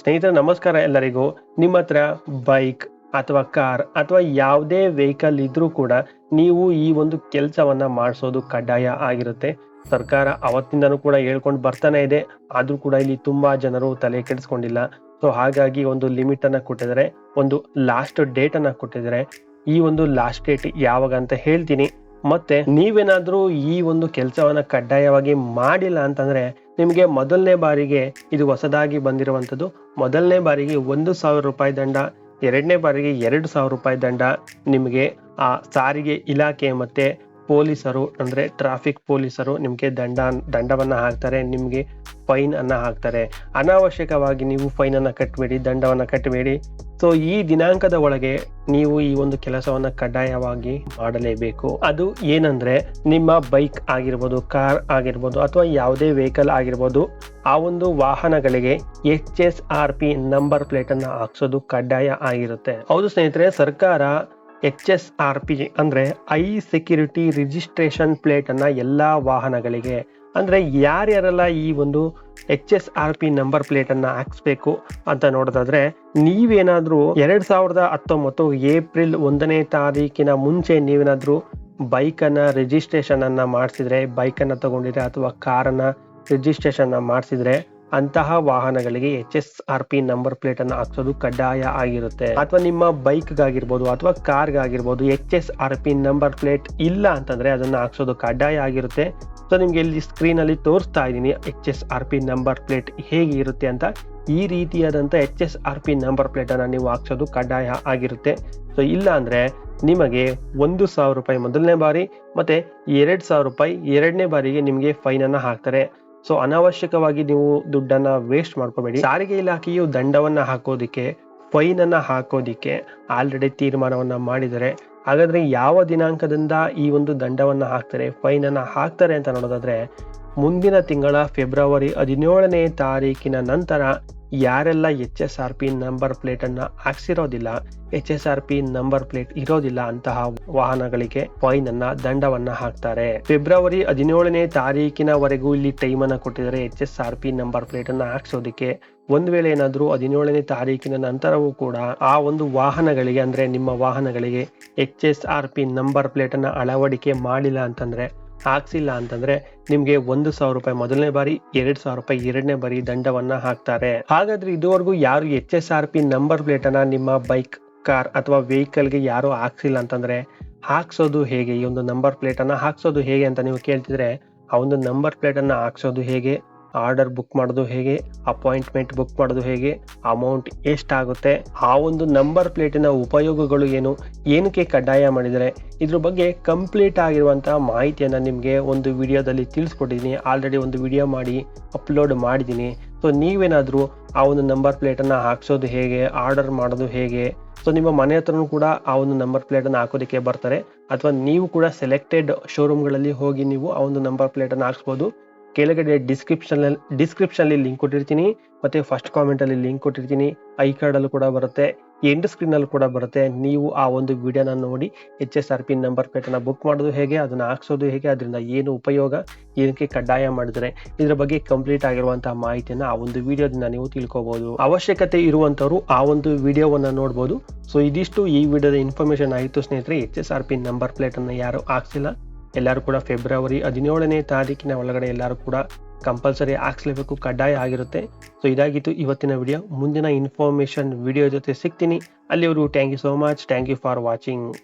ಸ್ನೇಹಿತರೆ, ನಮಸ್ಕಾರ ಎಲ್ಲರಿಗೂ. ನಿಮ್ಮ ಹತ್ರ ಬೈಕ್ ಅಥವಾ ಕಾರ್ ಅಥವಾ ಯಾವುದೇ ವೆಹಿಕಲ್ ಇದ್ರೂ ಕೂಡ ನೀವು ಈ ಒಂದು ಕೆಲಸವನ್ನ ಮಾಡಿಸೋದು ಕಡ್ಡಾಯ ಆಗಿರುತ್ತೆ. ಸರ್ಕಾರ ಅವತ್ತಿಂದನೂ ಕೂಡ ಹೇಳ್ಕೊಂಡು ಬರ್ತಾನೆ ಇದೆ. ಆದ್ರೂ ಕೂಡ ಇಲ್ಲಿ ತುಂಬಾ ಜನರು ತಲೆ ಕೆಡಿಸ್ಕೊಂಡಿಲ್ಲ. ಸೊ ಹಾಗಾಗಿ ಒಂದು ಲಿಮಿಟ್ ಅನ್ನ ಕೊಟ್ಟಿದ್ದಾರೆ. ಒಂದು ಲಾಸ್ಟ್ ಡೇಟ್ ಅನ್ನ ಕೊಟ್ಟಿದ್ದಾರೆ. ಈ ಒಂದು ಲಾಸ್ಟ್ ಡೇಟ್ ಯಾವಾಗ ಅಂತ ಹೇಳ್ತೀನಿ. ಮತ್ತೆ ನೀವೇನಾದ್ರೂ ಈ ಒಂದು ಕೆಲಸವನ್ನ ಕಡ್ಡಾಯವಾಗಿ ಮಾಡಿಲ್ಲ ಅಂತಂದ್ರೆ ನಿಮಗೆ ಮೊದಲನೇ ಬಾರಿಗೆ ಇದು ಹೊಸದಾಗಿ ಬಂದಿರುವಂತದ್ದು ಮೊದಲನೇ ಬಾರಿಗೆ ಒಂದು ಸಾವಿರ ರೂಪಾಯಿ ದಂಡ, ಎರಡನೇ ಬಾರಿಗೆ ಎರಡು ಸಾವಿರ ರೂಪಾಯಿ ದಂಡ ನಿಮಗೆ ಆ ಸಾರಿಗೆ ಇಲಾಖೆ ಮತ್ತೆ ಪೊಲೀಸರು, ಅಂದರೆ ಟ್ರಾಫಿಕ್ ಪೊಲೀಸರು ನಿಮಗೆ ದಂಡ, ದಂಡವನ್ನು ಹಾಕ್ತಾರೆ, ನಿಮಗೆ ಫೈನ್ ಅನ್ನು ಹಾಕ್ತಾರೆ. ಅನಾವಶ್ಯಕವಾಗಿ ನೀವು ಫೈನನ್ನು ಕಟ್ಟಬೇಡಿ ದಂಡವನ್ನು ಕಟ್ಟಬೇಡಿ ಸೊ ಈ ದಿನಾಂಕದ ಒಳಗೆ ನೀವು ಈ ಒಂದು ಕೆಲಸವನ್ನು ಕಡ್ಡಾಯವಾಗಿ ಮಾಡಲೇಬೇಕು. ಅದು ಏನಂದರೆ, ನಿಮ್ಮ ಬೈಕ್ ಆಗಿರ್ಬೋದು ಕಾರ್ ಆಗಿರ್ಬೋದು, ಅಥವಾ ಯಾವುದೇ ವೆಹಿಕಲ್ ಆಗಿರ್ಬೋದು, ಆ ಒಂದು ವಾಹನಗಳಿಗೆ H S R P number ಪ್ಲೇಟನ್ನು ಹಾಕ್ಸೋದು ಕಡ್ಡಾಯ ಆಗಿರುತ್ತೆ. ಹೌದು ಸ್ನೇಹಿತರೆ, ಸರ್ಕಾರ ಎಚ್ ಎಸ್ ಆರ್ ಪಿ ಅಂದ್ರೆ ಐ ಸೆಕ್ಯೂರಿಟಿ ರಿಜಿಸ್ಟ್ರೇಷನ್ ಪ್ಲೇಟನ್ನು ಎಲ್ಲ ವಾಹನಗಳಿಗೆ. ಅಂದ್ರೆ ಯಾರ್ಯಾರೆಲ್ಲ ಈ ಒಂದು H S R P number ಪ್ಲೇಟನ್ನು ಹಾಕ್ಸ್ಬೇಕು ಅಂತ ನೋಡೋದಾದ್ರೆ, ನೀವೇನಾದರೂ ಎರಡು ಸಾವಿರದ ಹತ್ತೊಂಬತ್ತು ಏಪ್ರಿಲ್ ಒಂದನೇ ತಾರೀಕಿನ ಮುಂಚೆ ನೀವೇನಾದರೂ ಬೈಕನ್ನು ರಿಜಿಸ್ಟ್ರೇಷನನ್ನು ಮಾಡಿಸಿದ್ರೆ, ಬೈಕನ್ನ ತಗೊಂಡಿದ್ರೆ ಅಥವಾ ಕಾರನ್ನ ರಿಜಿಸ್ಟ್ರೇಷನ್ ಮಾಡಿಸಿದ್ರೆ ಅಂತಹ ವಾಹನಗಳಿಗೆ H S R P number plate ಅನ್ನು ಹಾಕ್ಸೋದು ಕಡ್ಡಾಯ ಆಗಿರುತ್ತೆ. ಅಥವಾ ನಿಮ್ಮ ಬೈಕ್ ಆಗಿರ್ಬೋದು ಅಥವಾ ಕಾರ್ ಆಗಿರ್ಬೋದು H S R P number plate ಇಲ್ಲ ಅಂತಂದ್ರೆ ಅದನ್ನ ಹಾಕ್ಸೋದು ಕಡ್ಡಾಯ ಆಗಿರುತ್ತೆ. ಸೊ ನಿಮ್ಗೆ ಇಲ್ಲಿ ಸ್ಕ್ರೀನ್ ಅಲ್ಲಿ ತೋರಿಸ್ತಾ ಇದ್ದೀನಿ H S R P number plate ಹೇಗೆ ಇರುತ್ತೆ ಅಂತ. ಈ ರೀತಿಯಾದಂಥ H S R P number plate ಅನ್ನ ನೀವು ಹಾಕ್ಸೋದು ಕಡ್ಡಾಯ ಆಗಿರುತ್ತೆ. ಸೊ ಇಲ್ಲ ಅಂದ್ರೆ ನಿಮಗೆ ಒಂದು ಸಾವಿರ ರೂಪಾಯಿ ಮೊದಲನೇ ಬಾರಿ ಮತ್ತೆ ಎರಡ್ ಸಾವಿರ ರೂಪಾಯಿ ಎರಡನೇ ಬಾರಿಗೆ ನಿಮಗೆ ಫೈನ್ ಅನ್ನ ಹಾಕ್ತಾರೆ. ಸೊ ಅನಾವಶ್ಯಕವಾಗಿ ನೀವು ದುಡ್ಡನ್ನ ವೇಸ್ಟ್ ಮಾಡ್ಕೋಬೇಡಿ. ಸಾರಿಗೆ ಇಲಾಖೆಯು ದಂಡವನ್ನ ಹಾಕೋದಿಕ್ಕೆ ಫೈನ್ ಅನ್ನ ಹಾಕೋದಿಕ್ಕೆ ಆಲ್ರೆಡಿ ತೀರ್ಮಾನವನ್ನ ಮಾಡಿದರೆ, ಹಾಗಾದ್ರೆ ಯಾವ ದಿನಾಂಕದಿಂದ ಈ ಒಂದು ದಂಡವನ್ನ ಹಾಕ್ತಾರೆ ಫೈನ್ ಅನ್ನ ಹಾಕ್ತಾರೆ ಅಂತ ನೋಡೋದಾದ್ರೆ, ಮುಂದಿನ ತಿಂಗಳ ಫೆಬ್ರವರಿ ಹದಿನೇಳನೇ ತಾರೀಕಿನ ನಂತರ ಯಾರೆಲ್ಲ H S R P number plate ಅನ್ನ ಹಾಕ್ಸಿರೋದಿಲ್ಲ H S R P number plate ಇರೋದಿಲ್ಲ ಅಂತಹ ವಾಹನಗಳಿಗೆ ಫೈನ್ ಅನ್ನ, ದಂಡವನ್ನ ಹಾಕ್ತಾರೆ. ಫೆಬ್ರವರಿ ಹದಿನೇಳನೇ ತಾರೀಕಿನವರೆಗೂ ಇಲ್ಲಿ ಟೈಮ್ ಅನ್ನ ಕೊಟ್ಟಿದ್ದಾರೆ H S R P number plate ಅನ್ನ ಹಾಕ್ಸೋದಿಕ್ಕೆ. ಒಂದ್ ವೇಳೆ ಏನಾದರೂ ಹದಿನೇಳನೇ ತಾರೀಕಿನ ನಂತರವೂ ಕೂಡ ಆ ಒಂದು ವಾಹನಗಳಿಗೆ, ಅಂದ್ರೆ ನಿಮ್ಮ ವಾಹನಗಳಿಗೆ H S R P number plate ಅನ್ನ ಅಳವಡಿಕೆ ಮಾಡಿಲ್ಲ ಅಂತಂದ್ರೆ ಹಾಕ್ಸಿಲ್ಲ ಅಂತಂದ್ರೆ ನಿಮ್ಗೆ ಒಂದು ಸಾವಿರ ರೂಪಾಯಿ ಮೊದಲನೇ ಬಾರಿ, ಎರಡ್ ಸಾವಿರ ರೂಪಾಯಿ ಎರಡನೇ ಬಾರಿ ದಂಡವನ್ನ ಹಾಕ್ತಾರೆ. ಹಾಗಾದ್ರೆ ಇದುವರೆಗೂ ಯಾರು H S R P number plate ಅನ್ನ ನಿಮ್ಮ ಬೈಕ್ ಕಾರ್ ಅಥವಾ ವೆಹಿಕಲ್ಗೆ ಯಾರು ಹಾಕ್ಸಿಲ್ಲ ಅಂತಂದ್ರೆ ಹಾಕ್ಸೋದು ಹೇಗೆ? ಈ ಒಂದು ನಂಬರ್ ಪ್ಲೇಟ್ ಅನ್ನ ಹಾಕ್ಸೋದು ಹೇಗೆ ಅಂತ ನೀವು ಕೇಳ್ತಿದ್ರೆ, ಆ ಒಂದು ನಂಬರ್ ಪ್ಲೇಟ್ ಅನ್ನ ಹಾಕ್ಸೋದು ಹೇಗೆ? ಆರ್ಡರ್ ಬುಕ್ ಮಾಡೋದು ಹೇಗೆ, ಅಪಾಯಿಂಟ್ಮೆಂಟ್ ಬುಕ್ ಮಾಡೋದು ಹೇಗೆ, ಅಮೌಂಟ್ ಎಷ್ಟಾಗುತ್ತೆ, ಆ ಒಂದು ನಂಬರ್ ಪ್ಲೇಟಿನ ಉಪಯೋಗಗಳು ಏನು, ಏನಕ್ಕೆ ಕಡ್ಡಾಯ ಮಾಡಿದರೆ, ಇದ್ರ ಬಗ್ಗೆ ಕಂಪ್ಲೀಟ್ ಆಗಿರುವಂತಹ ಮಾಹಿತಿಯನ್ನು ನಿಮಗೆ ಒಂದು ವಿಡಿಯೋದಲ್ಲಿ ತಿಳಿಸ್ಕೊಟ್ಟಿದ್ದೀನಿ. ಆಲ್ರೆಡಿ ಒಂದು ವಿಡಿಯೋ ಮಾಡಿ ಅಪ್ಲೋಡ್ ಮಾಡಿದ್ದೀನಿ. ಸೊ ನೀವೇನಾದರೂ ಆ ಒಂದು ನಂಬರ್ ಪ್ಲೇಟನ್ನು ಹಾಕ್ಸೋದು ಹೇಗೆ, ಆರ್ಡರ್ ಮಾಡೋದು ಹೇಗೆ ಸೊ ನಿಮ್ಮ ಮನೆ ಹತ್ರನೂ ಕೂಡ ಆ ಒಂದು ನಂಬರ್ ಪ್ಲೇಟನ್ನು ಹಾಕೋದಕ್ಕೆ ಬರ್ತಾರೆ. ಅಥವಾ ನೀವು ಕೂಡ ಸೆಲೆಕ್ಟೆಡ್ ಶೋರೂಮ್ಗಳಲ್ಲಿ ಹೋಗಿ ನೀವು ಆ ಒಂದು ನಂಬರ್ ಪ್ಲೇಟನ್ನು ಹಾಕ್ಸ್ಬೋದು. ಕೆಳಗಡೆ ಡಿಸ್ಕ್ರಿಪ್ಷನ್ ಡಿಸ್ಕ್ರಿಪ್ಷನ್ ಲಿಂಕ್ ಕೊಟ್ಟಿರ್ತೀನಿ. ಮತ್ತೆ ಫಸ್ಟ್ ಕಾಮೆಂಟ್ ಅಲ್ಲಿ ಲಿಂಕ್ ಕೊಟ್ಟಿರ್ತೀನಿ. ಐ ಕಾರ್ಡ್ ಅಲ್ಲೂ ಕೂಡ ಬರುತ್ತೆ. ಎಂಡ್ ಸ್ಕ್ರೀನ್ ಅಲ್ಲಿ ಕೂಡ ಬರುತ್ತೆ. ನೀವು ಆ ಒಂದು ವಿಡಿಯೋನ ನೋಡಿ H S R P number plate ಅನ್ನ ಬುಕ್ ಮಾಡೋದು ಹೇಗೆ, ಅದನ್ನ ಹಾಕ್ಸೋದು ಹೇಗೆ, ಅದರಿಂದ ಏನು ಉಪಯೋಗ, ಏನಕ್ಕೆ ಕಡ್ಡಾಯ ಮಾಡಿದ್ರೆ, ಇದ್ರ ಬಗ್ಗೆ ಕಂಪ್ಲೀಟ್ ಆಗಿರುವಂತಹ ಮಾಹಿತಿಯನ್ನ ಆ ಒಂದು ವಿಡಿಯೋದಿಂದ ನೀವು ತಿಳ್ಕೊಬಹುದು ಅವಶ್ಯಕತೆ ಇರುವಂತವರು ಆ ಒಂದು ವಿಡಿಯೋವನ್ನ ನೋಡಬಹುದು ಸೊ ಇದಿಷ್ಟು ಈ ವಿಡಿಯೋದ ಇನ್ಫಾರ್ಮೇಶನ್ ಆಯಿತು ಸ್ನೇಹಿತರೆ H S R P number plate ಅನ್ನ ಯಾರು ಹಾಕ್ಸಿಲ್ಲ ಎಲ್ಲರೂ ಕೂಡ ಫೆಬ್ರವರಿ ಹದಿನೇಳನೇ ತಾರೀಕಿನ ಒಳಗಡೆ ಎಲ್ಲರೂ ಕೂಡ ಕಂಪಲ್ಸರಿ ಹಾಕ್ಸ್ಲೇಬೇಕು ಕಡ್ಡಾಯ ಆಗಿರುತ್ತೆ. ಸೊ ಇದಾಗಿತ್ತು ಇವತ್ತಿನ ವಿಡಿಯೋ ಮುಂದಿನ ಇನ್ಫಾರ್ಮೇಷನ್ ವಿಡಿಯೋ ಜೊತೆ ಸಿಗ್ತೀನಿ. ಅಲ್ಲಿವರು thank you so much thank you for watching